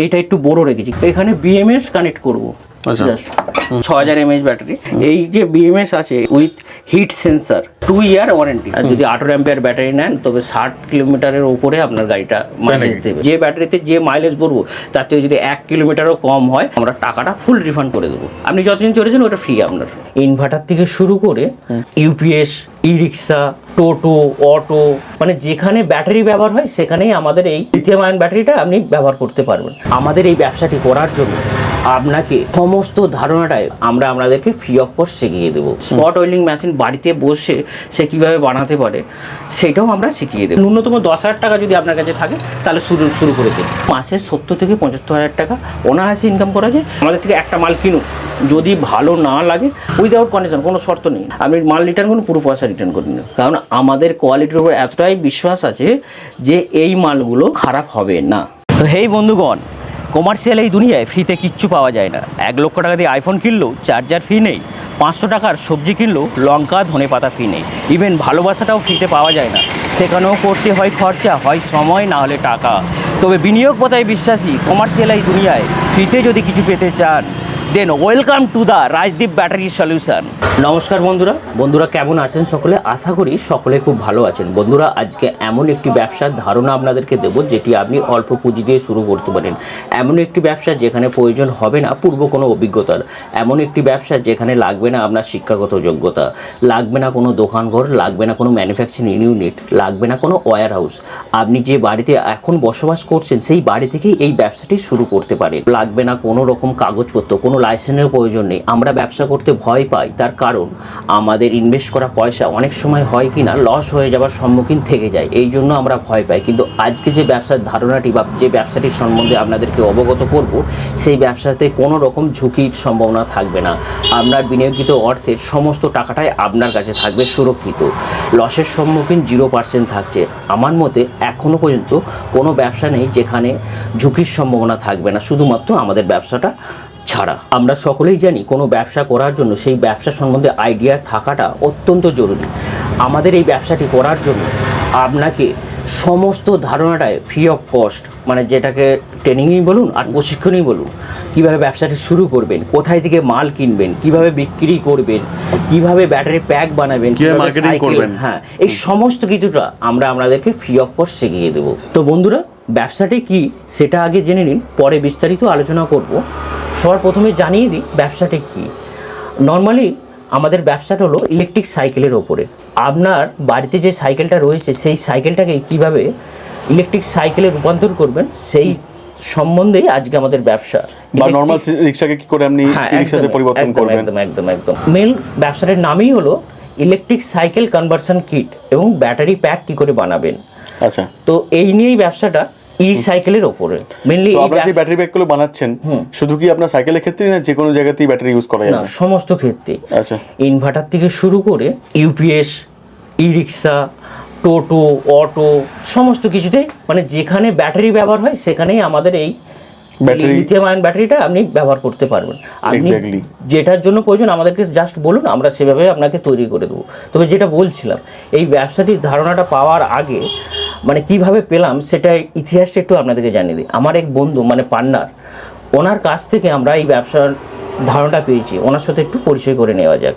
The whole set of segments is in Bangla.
এইটা একটু বড় রেখেছি এখানে বিএমএস কানেক্ট করব। ছ হাজার এমএইচ ব্যাটারি এই যে বিএমএস আছে with heat sensor two year warranty আর যদি আঠারো অ্যাম্পিয়ার ব্যাটারি নেন তবে ষাট কিলোমিটারের উপরে আপনার গাড়িটা মাইলেজ দেবে। যে ব্যাটারিতে যে মাইলেজ বলব তার থেকে যদি এক কিলোমিটারও কম হয় আমরা টাকাটা ফুল রিফান্ড করে দেবো। আপনি যতদিন চলেছেন ওটা ফ্রি আপনার। ইনভার্টার থেকে শুরু করে ইউপিএস ই রিক্সা টোটো অটো মানে যেখানে ব্যাটারি ব্যবহার হয় সেখানেই আমাদের এই লিথিয়াম আয়ন ব্যাটারিটা আপনি ব্যবহার করতে পারবেন। আমাদের এই ব্যবসাটি করার জন্য আপনাকে সমস্ত ধারণাটাই আমরা আপনাদেরকে ফ্রি অফ কস্ট শিখিয়ে দেবো। স্পট ওয়েল্ডিং মেশিন বাড়িতে বসে সে কীভাবে বানাতে পারে সেটাও আমরা শিখিয়ে দেবো। ন্যূনতম দশ হাজার টাকা যদি আপনার কাছে থাকে তাহলে শুরু শুরু করে দিন। মাসে সত্তর থেকে পঁচাত্তর হাজার টাকা অনায়াসে ইনকাম করা যায়। আমাদের থেকে একটা মাল কিনুন যদি ভালো না লাগে উইদাউট কন্ডিশন কোনো শর্ত নেই। আপনি মাল রিটার্ন করুন পুরো পয়সা রিটার্ন করে নিন। কারণ আমাদের কোয়ালিটির উপর এতটাই বিশ্বাস আছে যে এই মালগুলো খারাপ হবে না। তো হেই বন্ধুগণ কমার্শিয়াল এই দুনিয়ায় ফ্রিতে কিচ্ছু পাওয়া যায় না। এক লক্ষ টাকা দিয়ে আইফোন কিনলেও চার্জার ফ্রি নেই, পাঁচশো টাকার সবজি কিনলেও লঙ্কা, ধনে পাতা ফ্রি নেই। ইভেন ভালোবাসাটাও ফ্রিতে পাওয়া যায় না। সেখানেও করতে হয় খরচা, হয় সময়, না হলে টাকা। তবে বিনিয়োগ পথায় বিশ্বাসী কমার্শিয়াল এই দুনিয়ায় ফ্রিতে যদি কিছু পেতে চান then welcome to the Rajdeep battery solution. নমস্কার বন্ধুরা। বন্ধুরা কেমন আছেন সকলে? আশা করি সকলে খুব ভালো আছেন। বন্ধুরা, আজকে এমন একটি ব্যবসার ধারণা আপনাদেরকে দেব, যেটি আপনি অল্প পুঁজি দিয়ে শুরু করতে পারেন। এমন একটি ব্যবসা যেখানে প্রয়োজন হবে না পূর্ব কোনো অভিজ্ঞতার। এমন একটি ব্যবসা যেখানে লাগবে না আপনার শিক্ষাগত যোগ্যতা। লাগবে না কোনো দোকানঘর, লাগবে না কোনো ম্যানুফ্যাকচারিং ইউনিট লাগবে না কোনো ওয়্যার হাউস আপনি যে বাড়িতে এখন বসবাস করছেন, সেই বাড়ি থেকেই এই ব্যবসাটি শুরু করতে পারেন। লাগবে না কোনো রকম কাগজপত্র, কোনো লাইসেন্সের প্রয়োজন নেই। আমরা ব্যবসা করতে ভয় পাই, তার কারণ আমাদের ইনভেস্ট করা পয়সা অনেক সময় হয় কি না লস হয়ে যাওয়ার সম্মুখীন থেকে যায়, এই জন্য আমরা ভয় পাই। কিন্তু আজকে যে ব্যবসার ধারণাটি বা যে ব্যবসাটির সম্বন্ধে আপনাদেরকে অবগত করব, সেই ব্যবসাতে কোনো রকম ঝুঁকির সম্ভাবনা থাকবে না। আপনার বিনিয়োগিত অর্থের সমস্ত টাকাটাই আপনার কাছে থাকবে সুরক্ষিত। লসের সম্মুখীন জিরো পার্সেন্ট থাকছে। আমার মতে এখনও পর্যন্ত কোনো ব্যবসা নেই যেখানে ঝুঁকির সম্ভাবনা থাকবে না। শুধুমাত্র আমাদের ব্যবসাটা ছাড়া। আমরা সকলেই জানি কোনো ব্যবসা করার জন্য সেই ব্যবসা সম্বন্ধে আইডিয়া থাকাটা অত্যন্ত জরুরি। আমাদের এই ব্যবসাটি করার জন্য আপনাকে সমস্ত ধারণাটায় ফ্রি অফ কস্ট মানে যেটাকে ট্রেনিংই বলুন আর প্রশিক্ষণই বলুন কীভাবে ব্যবসাটি শুরু করবেন কোথায় থেকে মাল কিনবেন কীভাবে বিক্রি করবেন কীভাবে ব্যাটারি প্যাক বানাবেন। হ্যাঁ এই সমস্ত কিছুটা আমরা আপনাদেরকে ফ্রি অফ কস্ট শিখিয়ে দেবো। তো বন্ধুরা ব্যবসাটি কি সেটা আগে জেনে নিন পরে বিস্তারিত আলোচনা করব। সবার প্রথমে জানিয়ে দিই ব্যবসাটা কি? নর্মালি আমাদের ব্যবসাটা হলো ইলেকট্রিক সাইকেলের ওপরে। আপনার বাড়িতে যে সাইকেলটা রয়েছে সেই সাইকেলটাকে কীভাবে ইলেকট্রিক সাইকেলে রূপান্তর করবেন সেই সম্বন্ধেই আজকে আমাদের ব্যবসা। বা নর্মাল রিক্সাকে কি করে আপনি হ্যাঁ রিক্সাতে পরিবর্তন করবেন? একদম একদম একদম। মেন ব্যবসাটার নামই হলো ইলেকট্রিক সাইকেল কনভার্সন কিট এবং ব্যাটারি প্যাক কি করে বানাবেন। আচ্ছা। তো এই নিয়েই ব্যবসাটা ই সাইকেলের ওপরে মেনলি আপনারা যে ব্যাটারি ব্যাগগুলো বানাচ্ছেন শুধু কি আপনার সাইকেলের ক্ষেত্রে না যে কোনো জায়গাতেই ব্যাটারি ইউজ করা না যাবে? সমস্ত ক্ষেত্রে। আচ্ছা। ইনভার্টার থেকে শুরু করে ইউপিএস ই রিক্সা টোটো অটো সমস্ত কিছুতেই মানে যেখানে ব্যাটারি ব্যবহার হয় সেখানেই আমাদের এই লিথিয়াম আয়ন ব্যাটারিটা আপনি ব্যবহার করতে পারবেন। আপনি যেটার জন্য প্রয়োজন আমাদেরকে জাস্ট বলুন আমরা সেভাবে আপনাকে তৈরি করে দেবো। তবে যেটা বলছিলাম এই ব্যবসাটির ধারণাটা পাওয়ার আগে মানে কীভাবে পেলাম সেটা ইতিহাসটা একটু আপনাদেরকে জানিয়ে দিই। আমার এক বন্ধু মানে পার্টনার ওনার কাছ থেকে আমরা এই ব্যবসার ধারণাটা পেয়েছি। ওনার সাথে একটু পরিচয় করে নেওয়া যাক।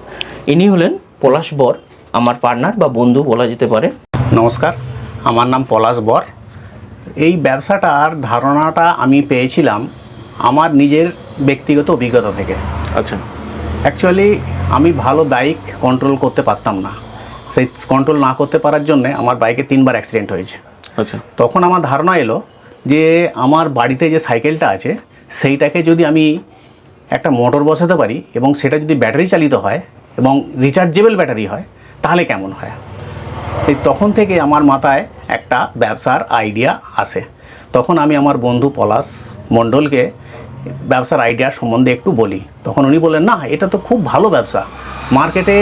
ইনি হলেন পলাশ বর আমার পার্টনার বা বন্ধু বলা যেতে পারে। নমস্কার আমার নাম পলাশ বর। এই ব্যবসাটার ধারণাটা আমি পেয়েছিলাম আমার নিজের ব্যক্তিগত অভিজ্ঞতা থেকে। আচ্ছা। অ্যাকচুয়ালি আমি ভালো বাইক কন্ট্রোল করতে পারতাম না। সেই কন্ট্রোল না করতে পারার জন্য আমার বাইকে তিনবার অ্যাক্সিডেন্ট হয়েছে। আচ্ছা। তখন আমার ধারণা এলো যে আমার বাড়িতে যে সাইকেলটা আছে সেইটাকে যদি আমি একটা মোটর বসাতে পারি এবং সেটা যদি ব্যাটারি চালিত হয় এবং রিচার্জেবল ব্যাটারি হয় তাহলে কেমন হয়? এই তখন থেকে আমার মাথায় একটা ব্যবসার আইডিয়া আসে। তখন আমি আমার বন্ধু পলাশ মণ্ডলকে ব্যবসার আইডিয়া সম্বন্ধে একটু বলি। তখন উনি বললেন না এটা তো খুব ভালো ব্যবসা। মার্কেটে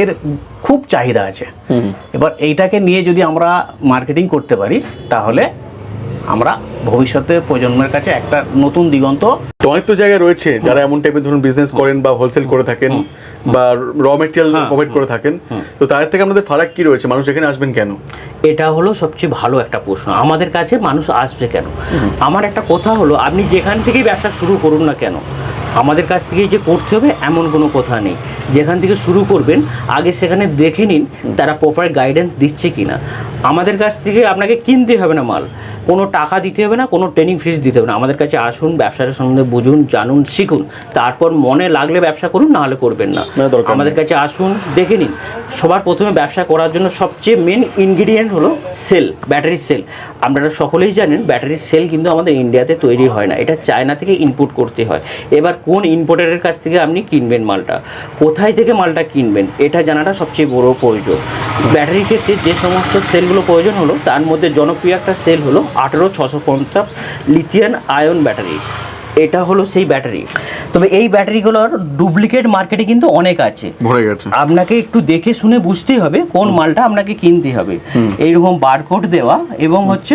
এর খুব চাহিদা আছে। এবার এইটাকে নিয়ে যদি আমরা মার্কেটিং করতে পারি তাহলে আমরা ভবিষ্যতে প্রজন্মের কাছে একটা নতুন দিগন্ত। তো অনেক তো জায়গায় রয়েছে যারা এমন টাইপের ধরুন বিজনেস করেন বা হোলসেল করে থাকেন বা র মেটেরিয়াল প্রোভাইড করে থাকেন। তো তাদের থেকে আমাদের ফারাক কি রয়েছে? মানুষ এখানে আসবেন কেন? এটা হলো সবচেয়ে ভালো একটা প্রশ্ন। আমাদের কাছে মানুষ আসবে কেন? আমার একটা কথা হলো আপনি যেখান থেকেই ব্যবসা শুরু করুন না কেন আমাদের কাছ থেকেই যে করতে হবে এমন কোনো কথা নেই। যেখান থেকে শুরু করবেন আগে সেখানে দেখে নিন তারা প্রপার গাইডেন্স দিচ্ছে কি না আমাদের কাছ থেকে আপনাকে কিনতে হবে না মাল। কোনো টাকা দিতে হবে না কোনো ট্রেনিং ফিস দিতে হবে না। আমাদের কাছে আসুন ব্যবসার সম্বন্ধে বুঝুন জানুন শিখুন। তারপর মনে লাগলে ব্যবসা করুন না হলে করবেন না। আমাদের কাছে আসুন দেখে নিন। সবার প্রথমে ব্যবসা করার জন্য সবচেয়ে মেন ইনগ্রিডিয়েন্ট হলো সেল ব্যাটারি সেল আপনারা সকলেই জানেন ব্যাটারির সেল কিন্তু আমাদের ইন্ডিয়াতে তৈরি হয় না। এটা চায়না থেকে ইনপুট করতে হয়। এবার কোন ইম্পোর্টারের কাছ থেকে আপনি কিনবেন মালটা? কোথায় থেকে মালটা কিনবেন? এটা জানাটা সবচেয়ে বড় প্রয়োজন। ব্যাটারির ক্ষেত্রে যে সমস্ত সেলগুলো প্রয়োজন হলো, তার মধ্যে জনপ্রিয় একটা সেল হলো আঠেরো ছশো পঞ্চাশ লিথিয়ান আয়ন ব্যাটারি এটা হলো সেই ব্যাটারি। তবে এই ব্যাটারিগুলোর ডুপ্লিকেট মার্কেটে কিন্তু অনেক আছে। ভরে গেছে। আপনাকে একটু দেখে শুনে বুঝতেই হবে কোন মালটা আপনাকে কিনতে হবে। এইরকম বারকোড দেওয়া এবং হচ্ছে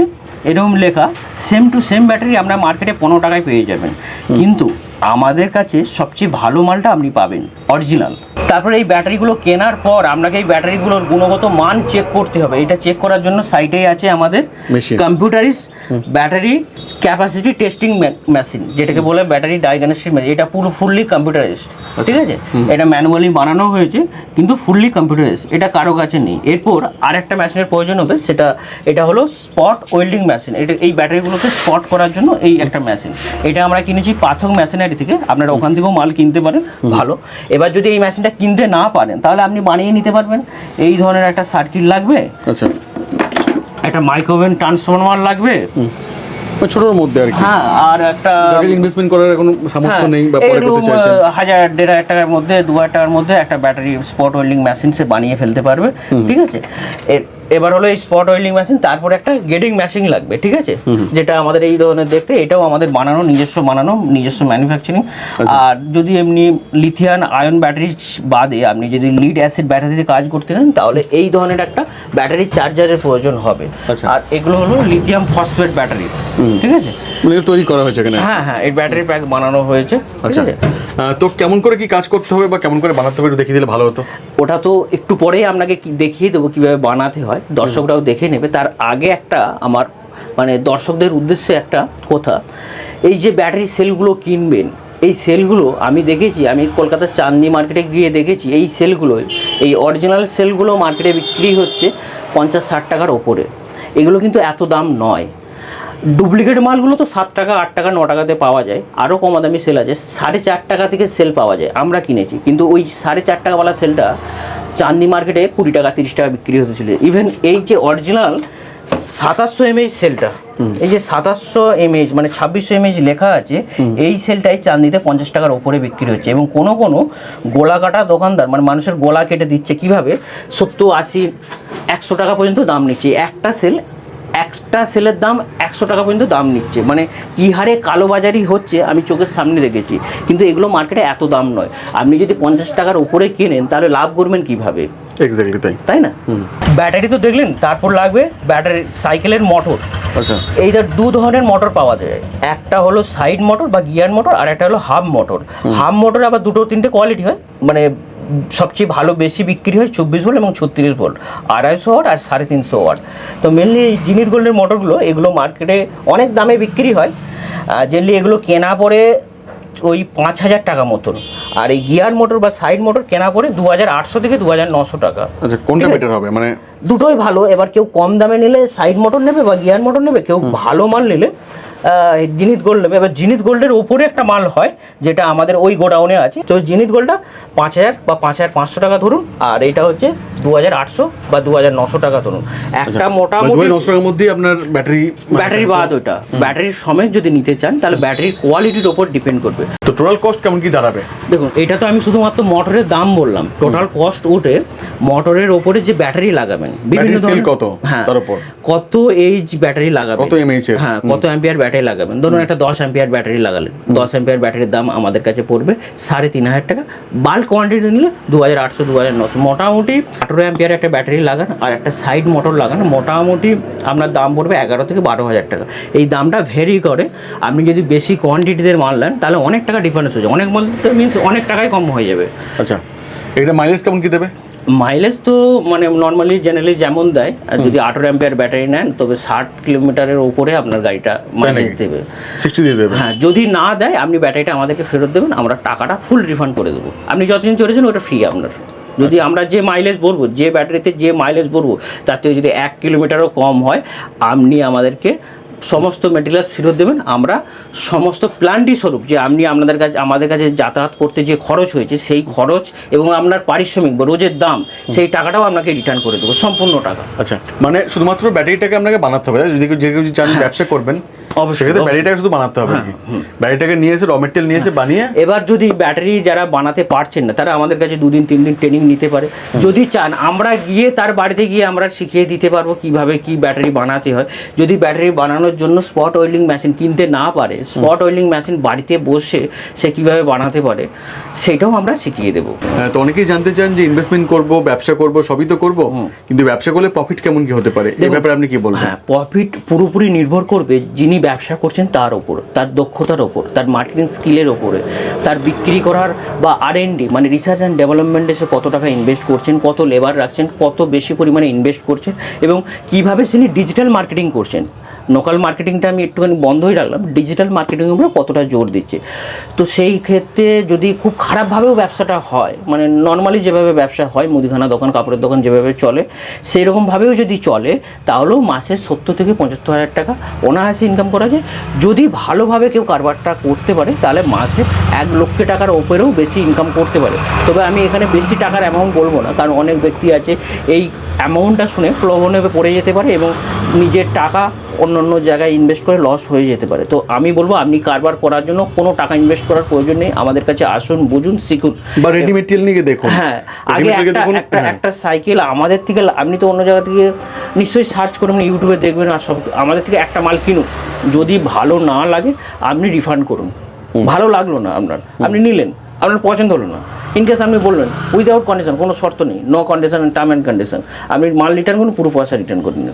এরকম লেখা সেম টু সেম ব্যাটারি আপনার মার্কেটে পনেরো টাকায় পেয়ে যাবেন। কিন্তু আমাদের কাছে সবচেয়ে ভালো মালটা আপনি পাবেন। অরিজিনাল। তারপরে এই ব্যাটারিগুলো কেনার পর আপনাকে এই ব্যাটারিগুলোর গুণগত মান চেক করতে হবে। এটা চেক করার জন্য সাইটেই আছে আমাদের. Computerised battery capacity testing machine যেটাকে বলে ব্যাটারি ডায়াগনস্টিক মেশিন এটা পুরো ফুললি কম্পিউটারাইজড ঠিক আছে? এটা ম্যানুয়ালি বানানো হয়েছে কিন্তু ফুললি কম্পিউটারাইজ এটা কারও কাছে নেই। এরপর আরেকটা মেশিনের প্রয়োজন হবে সেটা এটা হলো স্পট ওয়েল্ডিং মেশিন এটা এই ব্যাটারিগুলোকে স্পট করার জন্য এই একটা মেশিন এটা আমরা কিনেছি পাথক মেশিনারি থেকে। আপনারা ওখান থেকেও মাল কিনতে পারেন। ভালো। এবার যদি এই মেশিনটা কিনতে না পারেন তাহলে আপনি বানিয়ে নিতে পারবেন। এই ধরনের একটা সার্কিট লাগবে। আচ্ছা। একটা মাইক্রোওভেন ট্রান্সফরমার লাগবে। ছোটর মধ্যে আর কি। হ্যাঁ আর একটা ইনভেস্টমেন্ট করার কোনো সামর্থ্য হ্যাঁ, নেই বা পরে করতে চাইছেন। হাজার দেড় হাজার টাকার মধ্যে দু হাজার টাকার মধ্যে একটা ব্যাটারি স্পট ওয়েল্ডিং মেশিন সে বানিয়ে ফেলতে পারবে। ঠিক আছে? এর- এবার হলো এই স্পট ওয়েল্ডিং মেশিন তারপর একটা গেটিং মেশিন লাগবে ঠিক আছে? যেটা আমাদের এই ধরনের দেখতে এটাও আমাদের বানানো নিজস্ব বানানো নিজস্ব ম্যানুফ্যাকচারিং আচ্ছা। আর যদি এমনি লিথিয়ান আয়ন ব্যাটারি বাদে আপনি যদি লিড অ্যাসিড ব্যাটারিতে কাজ করতে চান তাহলে এই ধরনের একটা ব্যাটারি চার্জারের প্রয়োজন হবে। আচ্ছা। আর এগুলো হলো লিথিয়াম ফসফেট ব্যাটারি ঠিক আছে? মানে তৈরি করা হয়েছে এখানে? হ্যাঁ হ্যাঁ এই ব্যাটারি প্যাক বানানো হয়েছে আচ্ছা। তো কেমন করে কি কাজ করতে হবে বা কেমন করে বানাতে হবে দেখিয়ে দিলে ভালো হতো? ওটা তো একটু পরেই আপনাকে দেখিয়ে দেবো কীভাবে বানাতে হয়। দর্শকরাও দেখে নেবে। তার আগে একটা আমার মানে দর্শকদের উদ্দেশ্যে একটা কথা। এই যে ব্যাটারি সেলগুলো কিনবেন এই সেলগুলো আমি দেখেছি আমি কলকাতার চাঁদনি মার্কেটে গিয়ে দেখেছি এই সেলগুলো এই অরিজিনাল সেলগুলো মার্কেটে বিক্রি হচ্ছে পঞ্চাশ ষাট টাকার ওপরে। এগুলো কিন্তু এত দাম নয়। ডুপ্লিকেট মালগুলো তো সাত টাকা আট টাকা ন টাকাতে পাওয়া যায়। আরও কম দামি সেল আছে। সাড়ে চার টাকা থেকে সেল পাওয়া যায়। আমরা কিনেছি। কিন্তু ওই সাড়ে চার টাকাওয়ালা সেলটা চাঁদনি মার্কেটে কুড়ি টাকা তিরিশ টাকা বিক্রি হতে ছিল ইভেন এই যে অরিজিনাল সাতাশশো এমএইচ সেলটা এই যে সাতাশশো এমএইচ মানে ছাব্বিশশো এমএইচ লেখা আছে এই সেলটাই চাঁদনিতে পঞ্চাশ টাকার ওপরে বিক্রি হচ্ছে। এবং কোনো কোনো গোলা কাটা দোকানদার মানে মানুষের গোলা কেটে দিচ্ছে কীভাবে সত্তর আশি একশো টাকা পর্যন্ত দাম নিচ্ছে। একটা সেল একটা সেলের দাম একশো টাকা পর্যন্ত দাম নিচ্ছে। মানে কী হারে কালোবাজারি হচ্ছে আমি চোখের সামনে দেখেছি। কিন্তু এগুলো মার্কেটে এত দাম নয়। আপনি যদি পঞ্চাশ টাকার উপরে কেনেন তাহলে লাভ করবেন কীভাবে? এক্স্যাক্টলি তাই। তাই না? ব্যাটারি তো দেখলেন তারপর লাগবে ব্যাটারি সাইকেলের মোটর। আচ্ছা। এইটার দু ধরনের মোটর পাওয়া যায়। একটা হলো সাইড মোটর বা গিয়ার মোটর আর একটা হলো হাফ মোটর। হাফ মোটর আবার দুটো তিনটে কোয়ালিটি হয়। মানে সবচেয়ে ভালো বেশি বিক্রি হয় চব্বিশ ভোল্ট এবং ছত্রিশ ভোল্ট আড়াইশো ওয়াট আর সাড়ে তিনশো ওয়াট তো মেনলি জিনির জিনিস গোল্ডের মোটরগুলো এগুলো মার্কেটে অনেক দামে বিক্রি হয়। জেনলি এগুলো কেনা পরে ওই পাঁচ হাজার টাকা মতন। আর এই গিয়ার মোটর বা সাইড মোটর কেনা পরে দু হাজার আটশো থেকে দু হাজার নশো টাকা। আচ্ছা কোনটা বেটার হবে? মানে দুটোই ভালো। এবার কেউ কম দামে নিলে সাইড মোটর নেবে বা গিয়ার মোটর নেবে কেউ ভালো মাল নিলে জিনিত গোল্ড নেবে। এবার জিনিত গোল্ডের ওপরে একটা মাল হয় যেটা আমাদের ওই গোডাউনে আছে। তো জিনিত গোল্ডটা পাঁচ হাজার বা পাঁচ হাজার পাঁচশো টাকা ধরুন আর এটা হচ্ছে দু হাজার আটশো বা দু হাজার নশো টাকা ধরুন। একটা মানে মোটামুটি নশো টাকার মধ্যেই আপনার ব্যাটারি ব্যাটারি বাদ ওটা। ব্যাটারির সমেত যদি নিতে চান তাহলে ব্যাটারির কোয়ালিটির ওপর ডিপেন্ড করবে। তো টোটাল কস্ট কেমন কি দাঁড়াবে? দেখুন এটা তো আমি শুধুমাত্র মোটরের দাম বললাম। টোটাল কস্ট উঠে মোটরের ওপরে যে ব্যাটারি লাগাবেন Cell কত? হ্যাঁ। তার উপর? কত এইচ ব্যাটারি লাগাবেন? কত এর? হ্যাঁ কত অ্যাম্পিয়ার ব্যাটারি লাগাবেন? ধরুন একটা দশ অ্যাম্পিয়ার ব্যাটারি লাগালেন। দশ অ্যাম্পিয়ার ব্যাটারির দাম আমাদের কাছে পড়বে সাড়ে তিন হাজার টাকা। বাল্ক কোয়ান্টিটি নিলে দু হাজার আটশো দু হাজার নশো। মোটামুটি আঠেরো অ্যাম্পিয়ার একটা ব্যাটারি লাগান আর একটা সাইড মোটর লাগান মোটামুটি আপনার দাম পড়বে এগারো থেকে বারো হাজার টাকা। এই দামটা ভেরি করে। আপনি যদি বেশি কোয়ান্টিটিদের মাল নেন তাহলে অনেক টাকা ডিফারেন্স হয়ে যায় অনেক বলতে মিনস অনেক টাকাই কম হয়ে যাবে। আচ্ছা এটা মাইলেজ কেমন কি দেবে? মাইলেজ তো মানে নর্মালি জেনারেলি যেমন দেয় আর যদি আঠেরো অ্যাম্পিয়ার ব্যাটারি নেন তবে ষাট কিলোমিটারের উপরে আপনার গাড়িটা মাইলেজ দেবে। সিক্সটি দিয়ে দেবে। হ্যাঁ যদি না দেয় আপনি ব্যাটারিটা আমাদেরকে ফেরত দেবেন আমরা টাকাটা ফুল রিফান্ড করে দেবো। আপনি যতদিন চলেছেন ওটা ফ্রি আপনার। যদি আমরা যে মাইলেজ বলব যে ব্যাটারিতে যে মাইলেজ বলব তার থেকে যদি এক কিলোমিটারও কম হয় আপনি আমাদেরকে সমস্ত মেটেরিয়ালস ফেরত দেবেন। আমরা সমস্ত প্ল্যানটি স্বরূপ যে আপনি আপনাদের কাছে আমাদের কাছে যাতায়াত করতে যে খরচ হয়েছে সেই খরচ এবং আপনার পারিশ্রমিক বা রোজের দাম সেই টাকাটাও আপনাকে রিটার্ন করে দেবো সম্পূর্ণ টাকা। আচ্ছা মানে শুধুমাত্র ব্যাটারিটাকে আপনাকে বানাতে হবে যদি কেউ- যে কেউ চান ব্যবসা করবেন হ্যাঁ। অবশ্যই, সেক্ষেত্রে ব্যাটারিটাকে শুধু বানাতে হবে কি। ব্যাটারিটাকে নিয়ে এসে র মেটেরিয়াল নিয়ে এসে বানিয়ে এবার যদি ব্যাটারি যারা বানাতে পারছেন না তারা আমাদের কাছে দুদিন তিন দিন ট্রেনিং নিতে পারে। যদি চান আমরা গিয়ে তার বাড়িতে গিয়ে আমরা শিখিয়ে দিতে পারব কীভাবে কি ব্যাটারি বানাতে হয়। যদি ব্যাটারি বানানোর জন্য স্পট ওয়েল্ডিং মেশিন কিনতে না পারে স্পট ওয়েল্ডিং মেশিন বাড়িতে বসে সে কীভাবে বানাতে পারে সেটাও আমরা শিখিয়ে দেবো। হ্যাঁ, তো অনেকেই জানতে চান যে ইনভেস্টমেন্ট করব ব্যবসা করব সবই তো করব কিন্তু ব্যবসা করলে প্রফিট কেমন কি হতে পারে? এই ব্যাপারে আপনি কি বলবেন? হ্যাঁ প্রফিট পুরোপুরি নির্ভর করবে যিনি ব্যবসা করছেন তার ওপর, তার দক্ষতার ওপর, তার মার্কেটিং স্কিলের ওপরে, তার বিক্রি করার বা আর মানে রিসার্চ অ্যান্ড ডেভেলপমেন্টে সে কত টাকা ইনভেস্ট করছেন, কত লেবার রাখছেন, কত বেশি পরিমাণে ইনভেস্ট করছেন এবং কীভাবে তিনি ডিজিটাল মার্কেটিং করছেন। লোকাল মার্কেটিংটা আমি একটুখানি বন্ধই রাখলাম ডিজিটাল মার্কেটিংয়ের উপরে কতটা জোর দিচ্ছে। তো সেই ক্ষেত্রে যদি খুব খারাপভাবেও ব্যবসাটা হয় মানে নর্মালি যেভাবে ব্যবসা হয়, মুদিখানা দোকান, কাপড়ের দোকান যেভাবে চলে সেই রকমভাবেও যদি চলে, তাহলেও মাসে সত্তর থেকে পঁচাত্তর হাজার টাকা অনায়াসে ইনকাম করা যায়। যদি ভালোভাবে কেউ কারবারটা করতে পারে, তাহলে মাসে এক লক্ষ টাকার ওপরেও বেশি ইনকাম করতে পারে। তবে আমি এখানে বেশি টাকার অ্যামাউন্ট বলব না, কারণ অনেক ব্যক্তি আছে, এই অ্যামাউন্টটা শুনে প্রলোভনে পড়ে যেতে পারে এবং নিজের টাকা অন্য অন্য জায়গায় ইনভেস্ট করে লস হয়ে যেতে পারে। তো আমি বলব আপনি কারবার করার জন্য কোনো টাকা ইনভেস্ট করার প্রয়োজন নেই। আমাদের কাছে আসুন বুঝুন শিখুন। বা রেডি মেটেরিয়াল নিয়ে দেখুন। হ্যাঁ আগে একটা একটা হ্যাঁ। একটা সাইকেল আমাদের থেকে আপনি তো অন্য জায়গা থেকে নিশ্চয়ই সার্চ করবেন ইউটিউবে দেখবেন আর সব আমাদের থেকে একটা মাল কিনুন। যদি ভালো না লাগে আপনি রিফান্ড করুন। ভালো লাগল না আপনার। আপনি নিলেন আপনার পছন্দ হলো না। ইনকেস আপনি বললেন উইদাউট কন্ডিশন কোনো শর্ত নেই no condition term and condition আপনি মাল রিটার্ন করুন পুরো পয়সা রিটার্ন করে নিন।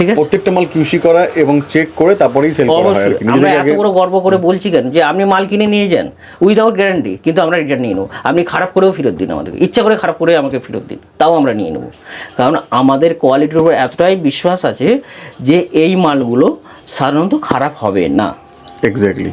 ঠিক আছে? প্রত্যেকটা মাল কিউসি করা এবং চেক করে তারপরেই সেল করা হয় আমরা এত বড় গর্ব করে বলছি কেন? যে আপনি মাল কিনে নিয়ে যান উইদাউট গ্যারান্টি কিন্তু আমরা রিটার্ন নিয়ে নেব। আপনি খারাপ করেও ফেরত দিন আমাদেরকে। ইচ্ছা করে খারাপ করে আমাকে ফেরত দিন তাও আমরা নিয়ে নেব। কারণ আমাদের কোয়ালিটির উপর এতটাই বিশ্বাস আছে যে এই মালগুলো সাধারণত খারাপ হবে না। এক্স্যাক্টলি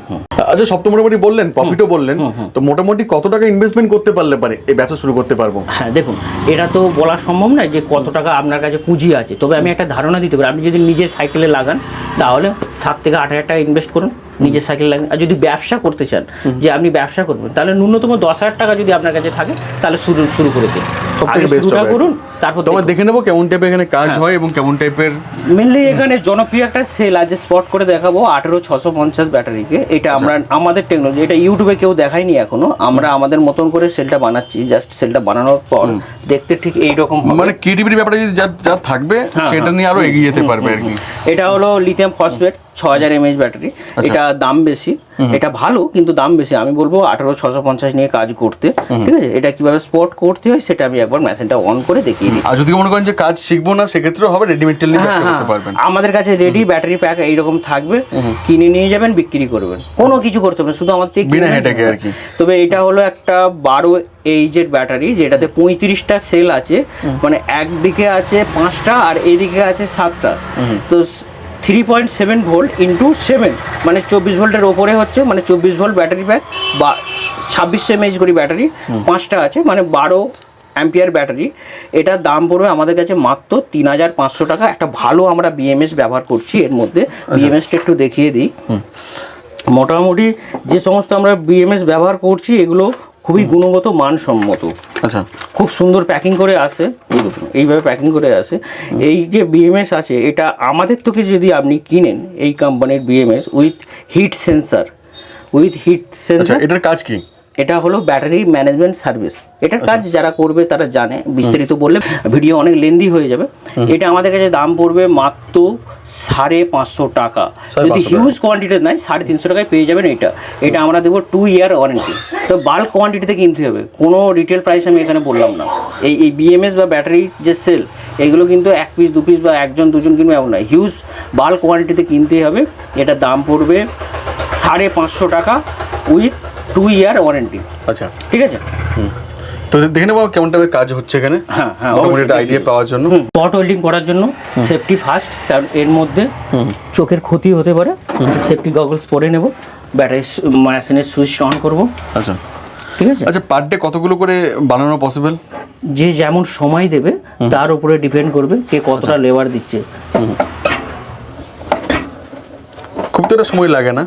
আচ্ছা সব তো মোটামুটি বললেন। প্রফিটও বললেন তো মোটামুটি কত টাকা ইনভেস্টমেন্ট করতে পারলে পারে? এই ব্যবসা শুরু করতে পারব। হ্যাঁ দেখুন এটা তো বলা সম্ভব নয় যে কত টাকা আপনার কাছে পুঁজি আছে। তবে আমি একটা ধারণা দিতে পারি আপনি যদি নিজের সাইকেলে লাগান তাহলে সাত থেকে আট হাজার টাকা ইনভেস্ট করুন নিজের সাইকেল লাগান। আর যদি ব্যবসা করতে চান যে আপনি ব্যবসা করবেন তাহলে ন্যূনতম দশ হাজার টাকা যদি আপনার কাছে থাকে তাহলে শুরু শুরু করে দিন। করুন তারপর তোমার দেখে নেব কেমন টাইপের এখানে কাজ হয়। এবং কেমন টাইপের মেনলি এখানে জনপ্রিয় একটা সেল আছে স্পট করে দেখাবো আঠেরো ছশো পঞ্চাশ ব্যাটারিকে এটা আমরা আমাদের টেকনোলজি এটা ইউটিউবে কেউ দেখায়নি এখনও আমরা আমাদের মতন করে সেলটা বানাচ্ছি জাস্ট সেলটা বানানোর পর দেখতে ঠিক এই রকম মানে ক্রিয়েটিভিটি ব্যাপারে যদি যা যা থাকবে হ্যাঁ, সেটা হ্যাঁ। নিয়ে আরও এগিয়ে যেতে পারবে আর কি। এটা হলো লিথিয়াম ফসফেট ছ হাজার এমএইচ ব্যাটারি এটা দাম বেশি। এটা ভালো কিন্তু দাম বেশি। আমি বলব আঠারো ছশো পঞ্চাশ নিয়ে কাজ করতে। ঠিক আছে? এটা কীভাবে স্পট করতে হয় সেটা আমি একবার মেশিনটা অন করে দেখিয়ে দিই আর যদি মনে করেন যে কাজ শিখব না সেক্ষেত্রেও হবে রেডি মেটেরিয়াল নিয়ে হ্যাঁ হ্যাঁ। করতে পারবেন। আমাদের কাছে রেডি ব্যাটারি প্যাক এইরকম থাকবে। কিনে নিয়ে যাবেন বিক্রি করবেন। কোনো কিছু করতে হবে শুধু আমার থেকে বিনা হেডেকে আর কি। তবে এটা হলো একটা বারো এইচের ব্যাটারি যেটাতে পঁয়ত্রিশটা সেল আছে। মানে একদিকে আছে পাঁচটা আর এইদিকে আছে সাতটা। তো three point seven volt into seven মানে চব্বিশ ভোল্টের ওপরে হচ্ছে মানে চব্বিশ ভোল্ট ব্যাটারি প্যাক বা ছাব্বিশশো এমএইচ করে ব্যাটারি পাঁচটা আছে মানে বারো অ্যাম্পিয়ার ব্যাটারি এটার দাম পড়বে আমাদের কাছে মাত্র তিন হাজার পাঁচশো টাকা। একটা ভালো আমরা বিএমএস ব্যবহার করছি এর মধ্যে। বিএমএসটা একটু দেখিয়ে দিই। মোটামুটি যে সমস্ত আমরা বিএমএস ব্যবহার করছি এগুলো খুবই গুণগত মানসম্মত। আচ্ছা। খুব সুন্দর প্যাকিং করে আসে। এইভাবে প্যাকিং করে আসে। এই যে বিএমএস আছে এটা আমাদের থেকে যদি আপনি কিনেন এই কোম্পানির BMS with heat sensor with heat sensor এটার কাজ কি? এটা হলো ব্যাটারি ম্যানেজমেন্ট সার্ভিস এটার কাজ যারা করবে তারা জানে বিস্তারিত বললে ভিডিও অনেক লেন্দি হয়ে যাবে। এটা আমাদের কাছে দাম পড়বে মাত্র সাড়ে পাঁচশো টাকা। যদি হিউজ কোয়ান্টিটির নাই সাড়ে তিনশো টাকায় পেয়ে যাবেন এটা। এটা আমরা দেবো টু ইয়ার ওয়ারেন্টি তো বাল্ক কোয়ান্টিটিতে কিনতে হবে। কোনো রিটেল প্রাইস আমি এখানে বললাম না। এই এই বিএমএস বা ব্যাটারি যে সেল এগুলো কিন্তু এক পিস দু পিস বা একজন দুজন কিনবে এমন না হিউজ বাল্ক কোয়ান্টিটিতে কিনতেই হবে। এটার দাম পড়বে সাড়ে পাঁচশো টাকা উইথ টু ইয়ার ওয়ারেন্টি আচ্ছা। ঠিক আছে? তো দেখে নেব কেমন টাইপের কাজ হচ্ছে এখানে। হ্যাঁ, হ্যাঁ, একটা আইডিয়া পাওয়ার জন্য। স্পট ওয়েল্ডিং করার জন্য সেফটি ফার্স্ট কারণ এর মধ্যে চোখের ক্ষতি হতে পারে। সেফটি গগলস পরে নেব। ব্যাটারি মেশিনের সুইচ অন করব। আচ্ছা। ঠিক আছে? আচ্ছা পার ডে কতগুলো করে বানানো পসিবল যে যেমন সময় দেবে তার উপরে ডিপেন্ড করবে কে কতটা লেবার দিচ্ছে। খুব তো সময় লাগে না।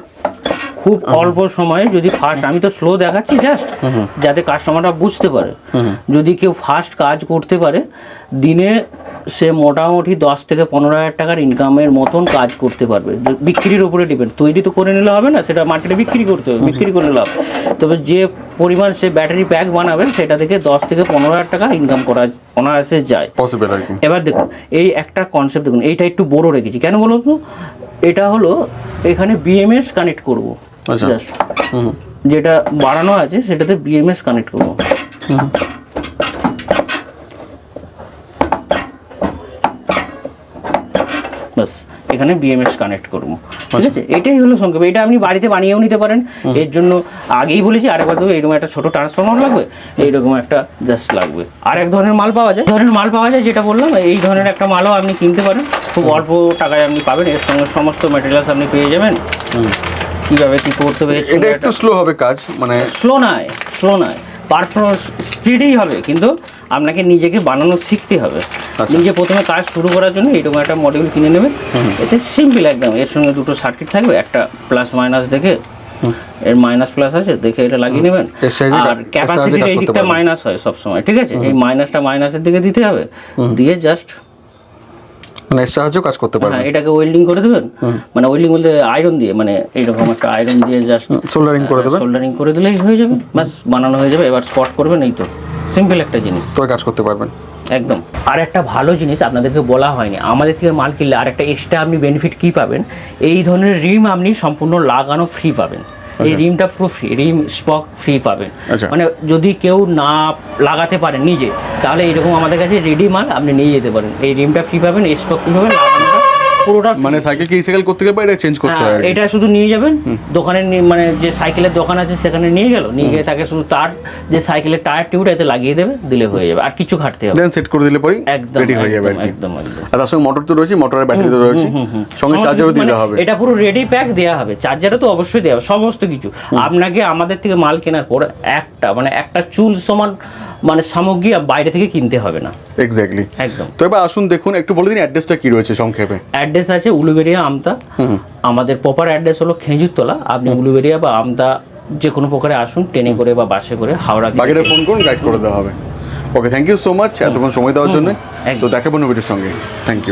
খুব অল্প সময়ে যদি ফার্স্ট আমি তো স্লো দেখাচ্ছি জাস্ট যাতে কাস্টমাররা বুঝতে পারে। যদি কেউ ফার্স্ট কাজ করতে পারে দিনে সে মোটামুটি দশ থেকে পনেরো হাজার টাকার ইনকামের মতন কাজ করতে পারবে। বিক্রির উপরে ডিপেন্ড তৈরি তো করে নিলে হবে না সেটা মার্কেটে বিক্রি করতে হবে বিক্রি করে নিলে তবে যে পরিমাণ সে ব্যাটারি প্যাক বানাবে সেটা থেকে দশ থেকে পনেরো হাজার টাকা ইনকাম করা অনায়াসে যায়। পসিবল এবার দেখুন এই একটা কনসেপ্ট দেখুন এইটা একটু বড় রেখেছি। কেন বলুন তো? এটা হলো এখানে বিএমএস কানেক্ট করব। যেটা বাড়ানো আছে সেটাতে বিএমএস কানেক্ট করব। বাস এখানে বিএমএস কানেক্ট করব। ঠিক আছে? এটাই হলো সংক্ষেপ। এটা আপনি বাড়িতে বানিয়েও নিতে পারেন। এর জন্য আগেই বলেছি আরেকবার দেবো এইরকম একটা ছোট ট্রান্সফর্মার লাগবে এইরকম একটা জাস্ট লাগবে। আর এক ধরনের মাল পাওয়া যায়। ধরনের মাল পাওয়া যায় যেটা বললাম এই ধরনের একটা মালও আপনি কিনতে পারেন। খুব অল্প টাকায় আপনি পাবেন। এর সঙ্গে সমস্ত ম্যাটেরিয়ালস আপনি পেয়ে যাবেন। কীভাবে কী করতে হবে এটা একটু স্লো হবে কাজ মানে স্লো নয় স্লো নয়। পারফরমেন্স স্পিডেই হবে কিন্তু আপনাকে নিজেকে বানানো শিখতে হবে। আচ্ছা। নিজে প্রথমে কাজ শুরু করার জন্য এরকম একটা মডিউল কিনে নেবে। এতে সিম্পল একদম এর সঙ্গে দুটো সার্কিট থাকবে একটা প্লাস মাইনাস দেখে এর মাইনাস প্লাস আছে দেখে এটা লাগিয়ে নেবেন। আর ক্যাপাসিটির এই দিকটা মাইনাস হয় সবসময় ঠিক আছে? এই মাইনাসটা মাইনাসের দিকে দিতে হবে। দিয়ে জাস্ট মানে এর সাহায্যেও কাজ করতে পারবে হ্যাঁ এটাকে ওয়েল্ডিং করে দেবেন। মানে ওয়েল্ডিং বলতে আয়রন দিয়ে মানে এইরকম একটা আয়রন দিয়ে জাস্ট সোল্ডারিং করে দেবে সোল্ডারিং করে দিলেই হয়ে যাবে। বাস বানানো হয়ে যাবে। এবার স্পট করবেন এই তো। সিম্পল একটা জিনিস। তবে কাজ করতে পারবেন। একদম। আর একটা ভালো জিনিস আপনাদেরকে বলা হয়নি আমাদের থেকে মাল কিনলে আর একটা এক্সট্রা আপনি বেনিফিট কী পাবেন? এই ধরনের রিম আপনি সম্পূর্ণ লাগানো ফ্রি পাবেন। এই রিমটা পুরো ফ্রি রিম স্পক ফ্রি পাবেন। আচ্ছা। মানে যদি কেউ না লাগাতে পারেন নিজে তাহলে এরকম আমাদের কাছে রেডি মাল আপনি নিয়ে যেতে পারেন। এই রিমটা ফ্রি পাবেন স্পক ফ্রি পাবেন লাগানোটা পুরোটা মানে সাইকেল কি সাইকেল করতে গেলে এটা চেঞ্জ করতে হয় হ্যাঁ। এটা শুধু নিয়ে যাবেন দোকানে মানে যে সাইকেলের দোকান আছে সেখানে নিয়ে গেল নিয়ে গিয়ে তাকে শুধু তার যে সাইকেলের টায়ার টিউবটা এতে লাগিয়ে দেবে দিলে হয়ে যাবে আর কিছু ঘাটতে হবে। দেন সেট করে দিলে পরেই একদম রেডি হয়ে যাবে একদম একদম একদম। আর তার সঙ্গে মোটর তো রয়েছে মোটরের ব্যাটারি তো রয়েছে। সঙ্গে চার্জারও দিতে মানে হবে। এটা পুরো রেডি প্যাক দেওয়া হবে চার্জারও তো অবশ্যই দেওয়া হবে সমস্ত কিছু। আপনাকে আমাদের থেকে মাল কেনার পর একটা মানে একটা চুল সমান মানে সামগ্রী বাইরে থেকে কিনতে হবে না। এক্স্যাক্টলি একদম। তো এবার আসুন দেখুন একটু বলে দিন অ্যাড্রেসটা কি রয়েছে সংক্ষেপে। অ্যাড্রেস আছে উলুবেরিয়া আমতা। আমাদের প্রপার অ্যাড্রেস হলো খেঁজুরতলা। আপনি উলুবেরিয়া বা আমতা যে কোনো প্রকারে আসুন ট্রেনে করে বা বাসে করে হাওড়া বাকিটা ফোন করুন গাইড করে দেওয়া হবে। Okay thank you so much এতক্ষণ সময় দেওয়ার জন্য। তো। দেখাবো নবীর সঙ্গে। Thank you